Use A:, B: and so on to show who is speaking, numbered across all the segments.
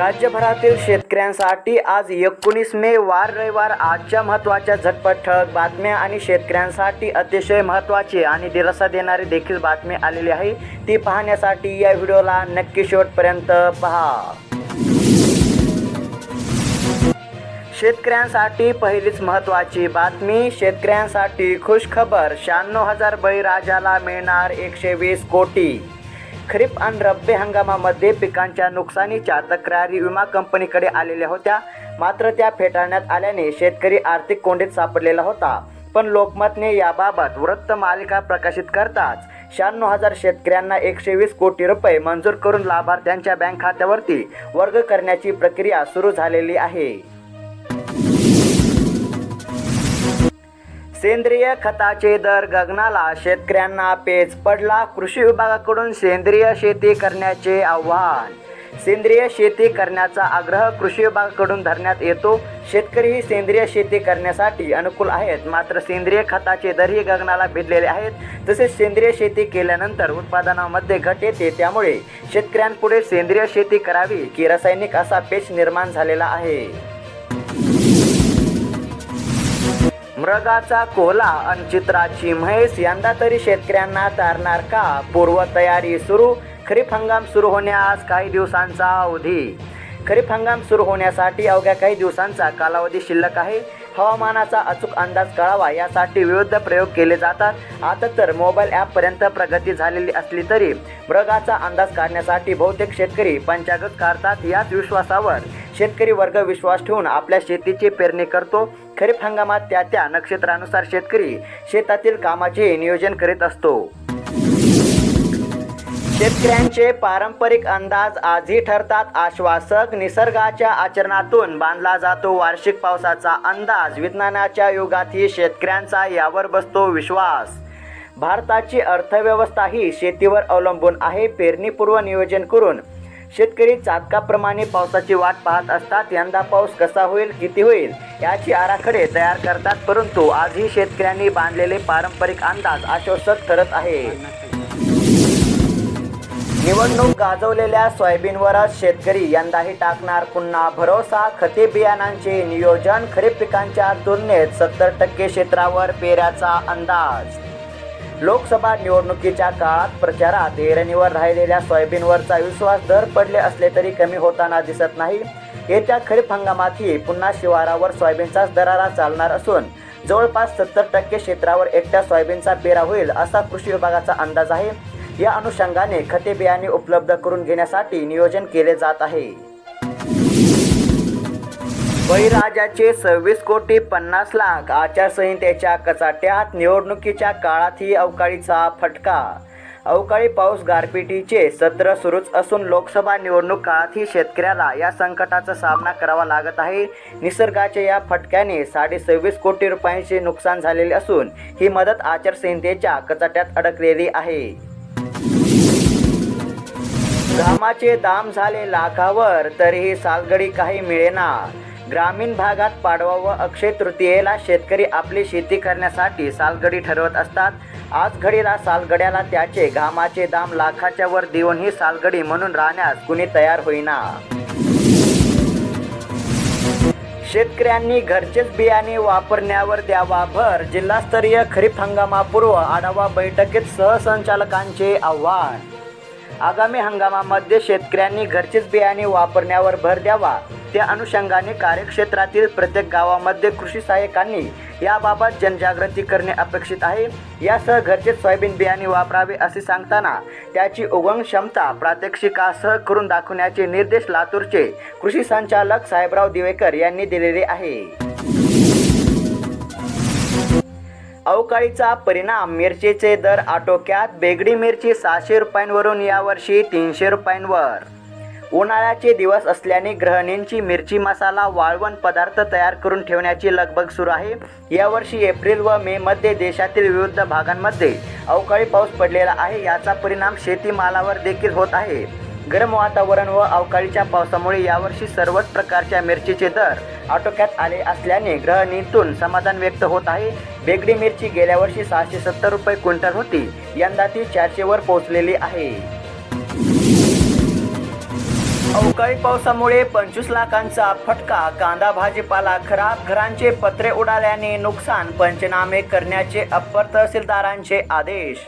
A: राज्यभरातील शेतकऱ्यांसाठी आज एकोणीस मे वार रविवार आजच्या महत्त्वाच्या झटपट ठळक बातम्या आणि शेतकऱ्यांसाठी अतिशय महत्त्वाची आणि दिलासा देणारी देखील बातमी आलेली आहे. ती पाहण्यासाठी या व्हिडिओला नक्की शेवटपर्यंत पहा. शेतकऱ्यांसाठी पहिलीच महत्त्वाची बातमी शेतकऱ्यांसाठी खुश खबर शहाण्णव हजार बळीराजाला मिळणार एकशे वीस कोटी. खरीप आणि रब्बी हंगामामध्ये पिकांच्या नुकसानीच्या तक्रारी विमा कंपनीकडे आलेल्या होत्या. मात्र त्या फेटाळण्यात आल्याने शेतकरी आर्थिक कोंडीत सापडलेला होता. पण लोकमतने याबाबत वृत्त मालिका प्रकाशित करताच शहाण्णव हजार शेतकऱ्यांना एकशे वीस कोटी रुपये मंजूर करून लाभार्थ्यांच्या बँक खात्यावरती वर्ग करण्याची प्रक्रिया सुरू झालेली आहे. सेंद्रिय खताचे दर गगनाला शेतकऱ्यांना पेच पडला. कृषी विभागाकडून सेंद्रिय शेती करण्याचे आव्हान. सेंद्रिय शेती करण्याचा आग्रह कृषी विभागाकडून धरण्यात येतो. शेतकरीही सेंद्रिय शेती करण्यासाठी अनुकूल आहेत. मात्र सेंद्रिय खताचे दरही गगनाला भिडलेले आहेत. तसेच सेंद्रिय शेती केल्यानंतर उत्पादनामध्ये घट येते. त्यामुळे शेतकऱ्यांपुढे सेंद्रिय शेती करावी की रासायनिक असा पेच निर्माण झालेला आहे. मृगाचा कोला आणि चित्राची म्हैस यंदा तरी शेतकऱ्यांना तारणार का? पूर्वतयारी सुरू. खरीप हंगाम सुरू होण्यास काही दिवसांचा अवधी. खरीप हंगाम सुरू होण्यासाठी अवघ्या काही दिवसांचा कालावधी शिल्लक आहे. हवामानाचा अचूक अंदाज कळावा यासाठी विविध प्रयोग केले जातात. आता तर मोबाईल ॲपपर्यंत प्रगती झालेली असली तरी मृगाचा अंदाज काढण्यासाठी बहुतेक शेतकरी पंचागत काढतात याच विश्वासावर. शेतकरी वर्ग विश्वास ठेवून आपल्या शेतीची पेरणी करतो. खरीप हंगामात त्या त्या नक्षत्रानुसार शेतकरी शेतातील कामाचे नियोजन करीत असतो. शेतकऱ्यांचे पारंपरिक अंदाज आजही ठरतात. आश्वासक निसर्गाच्या आचरणातून बांधला जातो वार्षिक पावसाचा अंदाज. विज्ञानाच्या युगातही शेतकऱ्यांचा यावर बसतो विश्वास. भारताची अर्थव्यवस्था ही शेतीवर अवलंबून आहे. पेरणीपूर्व नियोजन करून शेतकरी चातकाप्रमाणे पावसाची वाट पाहत असतात. यंदा पाऊस कसा होईल किती होईल याची आराखडे तयार करतात. परंतु आजही शेतकऱ्यांनी बांधलेले पारंपरिक अंदाज आश्वासक ठरत आहे. निवडणूक गाजवलेल्या सोयाबीनवरच शेतकरी यंदाही टाकणार पुन्हा भरोसा खते बियाणांचे नियोजन खरीप पिकांच्या तुलनेत सत्तर टक्के क्षेत्रावर पेऱ्याचा अंदाज. लोकसभा निवडणुकीच्या काळात प्रचारात एरणीवर राहिलेल्या सोयाबीनवरचा विश्वास दर पडले असले तरी कमी होताना दिसत नाही. येत्या खरीप हंगामातही पुन्हा शिवारावर सोयाबीनचाच दरारा चालणार असून जवळपास सत्तर टक्के क्षेत्रावर एकट्या सोयाबीनचा पेरा होईल असा कृषी विभागाचा अंदाज आहे. या अनुषंगाने खते बियाणे उपलब्ध करून घेण्यासाठी नियोजन केले जात आहे. बळीराजाचे सव्वीस कोटी पन्नास लाख आचारसंहितेच्या कचाट्यात निवडणुकीच्या काळातही अवकाळीचा फटका. अवकाळी पाऊस गारपिटीचे सत्र सुरूच असून लोकसभा निवडणूक काळातही शेतकऱ्याला या संकटाचा सामना करावा लागत आहे. निसर्गाच्या या फटक्याने साडे सव्वीस कोटी रुपयांचे नुकसान झालेले असून ही मदत आचारसंहितेच्या कचाट्यात अडकलेली आहे. घामाचे दाम झाले लाखावर तरीही सालगडी काही मिळेना. ग्रामीण भागात पाडवा व अक्षय तृतीयेला शेतकरी आपली शेती करण्यासाठी सालगडी ठरवत असतात. आज घडीला सालगड्याला त्याचे घामाचे दाम लाखाच्या वर देऊनही सालगडी म्हणून राहण्यास कुणी तयार होईना. शेतकऱ्यांनी घरचेच बियाणे वापरण्यावर द्यावा भर. जिल्हास्तरीय खरीप हंगामापूर्व आढावा बैठकीत सहसंचालकांचे आव्हान आगामी हंगामामध्ये शेतकऱ्यांनी घरचेच बियाणे वापरण्यावर भर द्यावा. त्या अनुषंगाने कार्यक्षेत्रातील प्रत्येक गावामध्ये कृषी सहाय्यकांनी याबाबत जनजागृती करणे अपेक्षित आहे. यासह घरचेच सोयाबीन बियाणे वापरावे असे सांगताना त्याची उगम क्षमता प्रात्यक्षिकासह करून दाखवण्याचे निर्देश लातूरचे कृषी संचालक साहेबराव दिवेकर यांनी दिलेले आहे. अवकाळीचा परिणाम मिरचीचे दर आटोक्यात. बेगडी मिरची सहाशे रुपयांवरून यावर्षी तीनशे रुपयांवर. उन्हाळ्याचे दिवस असल्याने गृहिणींची मिरची मसाला वाळवण पदार्थ तयार करून ठेवण्याची लगबग सुरू आहे. यावर्षी एप्रिल व मे मध्ये देशातील विविध भागांमध्ये अवकाळी पाऊस पडलेला आहे. याचा परिणाम शेतीमालावर देखील होत आहे. गरम वातावरण व अवकाळीच्या पावसामुळे यावर्षी सर्वच प्रकारच्या मिरचीचे दर आटोक्यात आले असल्याने ग्रहणीतून समाधान व्यक्त होत आहे. बेगडी मिरची गेल्या वर्षी सहाशे सत्तर रुपये क्विंटल होती. यंदा ती चारशेवर पोहोचलेली आहे. अवकाळी पावसामुळे पंचवीस लाखांचा फटका कांदा भाजीपाला खराब घरांचे पत्रे उडाल्याने नुकसान पंचनामे करण्याचे अप्पर तहसीलदारांचे आदेश.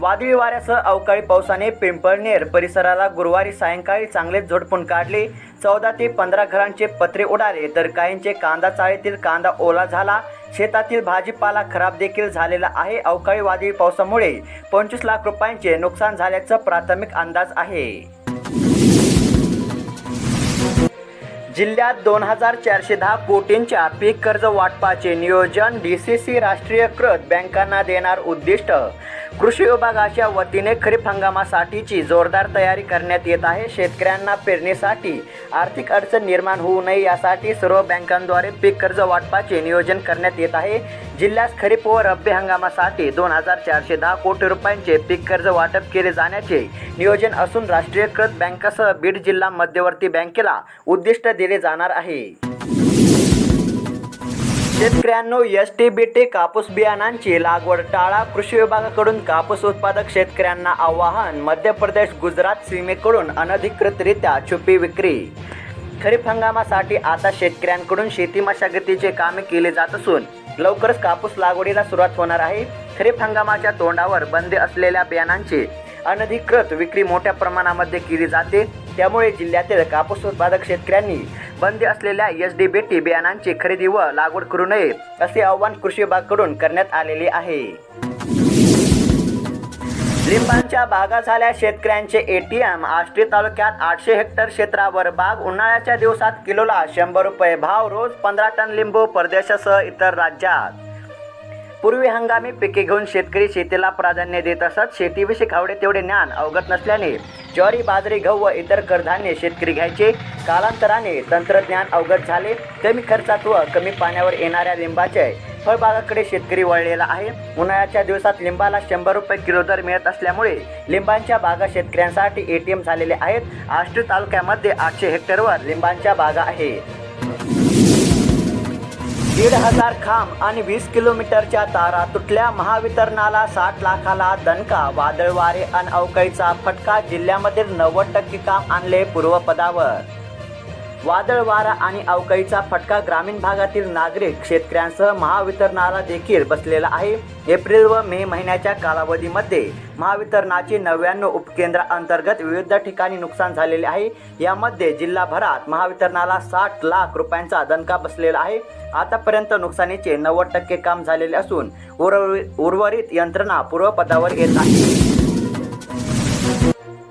A: वादळी वाऱ्यासह अवकाळी पावसाने पिंपळनेर परिसराला गुरुवारी सायंकाळी चांगलेच झोडपून काढले. चौदा ते पंधरा घरांचे पत्रे उडाले तर काहींचे कांदा चाळीतील कांदा ओला झाला. शेतातील भाजीपाला खराब देखील झालेला आहे. अवकाळी वादळी पावसामुळे पंचवीस लाख रुपयांचे नुकसान झाल्याचं प्राथमिक अंदाज आहे. जिल्ह्यात दोन हजार चारशे दहा कोटींच्या पीक कर्ज वाटपाचे नियोजन डी सी सी राष्ट्रीयकृत बँकांना देणार उद्दिष्ट. कृषी विभागाच्या वतीने खरीप हंगामासाठीची जोरदार तयारी करण्यात येत आहे. शेतकऱ्यांना पेरणीसाठी आर्थिक अडचण निर्माण होऊ नये यासाठी सर्व बँकांद्वारे पीक कर्ज वाटपाचे नियोजन करण्यात येत आहे. जिल्ह्यात खरीप व रब्बी हंगामासाठी दोन हजार चारशे दहा कोटी रुपयांचे पीक कर्ज वाटप केले जाण्याचे नियोजन असून राष्ट्रीयकृत बँकासह बीड जिल्हा मध्यवर्ती बँकेला उद्दिष्ट दिले जाणार आहे. शेतकऱ्यांनो एस टी बी टी कापूस बियाणांची लागवड टाळा. कृषी विभागाकडून कापूस उत्पादक शेतकऱ्यांना आवाहन मध्य प्रदेश गुजरात सीमेकडून अनधिकृतरित्या छुपी विक्री. खरीप हंगामासाठी आता शेतकऱ्यांकडून शेती मशागतीचे कामे केले जात असून लवकरच कापूस लागवडीला सुरुवात होणार आहे. खरीप हंगामाच्या तोंडावर बंदी असलेल्या बियाणांची अनधिकृत विक्री मोठ्या प्रमाणामध्ये केली जाते. त्यामुळे जिल्ह्यातील कापूस उत्पादक शेतकऱ्यांनी बंदी असलेल्या एच डी बी टी बियाणांची खरेदी व लागवड करू नये असे आव्हान कृषी विभागाकडून करण्यात आलेले आहे. लिंबांच्या बागा झाल्या शेतकऱ्यांचे एटीएम आष्टी तालुक्यात आठशे हेक्टर क्षेत्रावर बाग उन्हाळ्याच्या दिवसात किलोला शंभर रुपये भाव रोज पंधरा टन लिंबू परदेशासह इतर राज्यात. पूर्वी हंगामी पिके घेऊन शेतकरी शेतीला प्राधान्य देत असत. शेतीविषयी आवडे तेवढे ज्ञान अवगत नसल्याने ज्वारी बाजरी गहू व इतर कडधान्य शेतकरी घ्यायचे. कालांतराने तंत्रज्ञान अवगत झाले. कमी खर्चात व कमी पाण्यावर येणाऱ्या लिंबाचे फळबागाकडे शेतकरी वळलेला आहे. उन्हाळ्याच्या दिवसात लिंबाला शंभर रुपये किलो दर मिळत असल्यामुळे लिंबांच्या बागा शेतकऱ्यांसाठी एटीएम झालेले आहेत. आष्टी तालुक्यामध्ये आठशे हेक्टरवर लिंबांच्या बागा आहेत. दीड हजार खांब आणि वीस किलोमीटरच्या तारा तुटल्या महावितरणाला साठ लाखाला दणका वादळ वारे आणि अवकाळीचा फटका जिल्ह्यामधील नव्वद टक्के काम आणले पूर्वपदावर. वादळ वारा आणि अवकाळीचा फटका ग्रामीण भागातील नागरिक शेतकऱ्यांसह महावितरणाला देखील बसलेला आहे. एप्रिल व मे महिन्याच्या कालावधीमध्ये महावितरणाची नव्याण्णव उपकेंद्राअंतर्गत विविध ठिकाणी नुकसान झालेले आहे. यामध्ये जिल्हाभरात महावितरणाला साठ लाख रुपयांचा दणका बसलेला आहे. आतापर्यंत नुकसानीचे नव्वद टक्के काम झालेले असून उर्वरित उर्वरित यंत्रणा पूर्वपदावर येत आहे.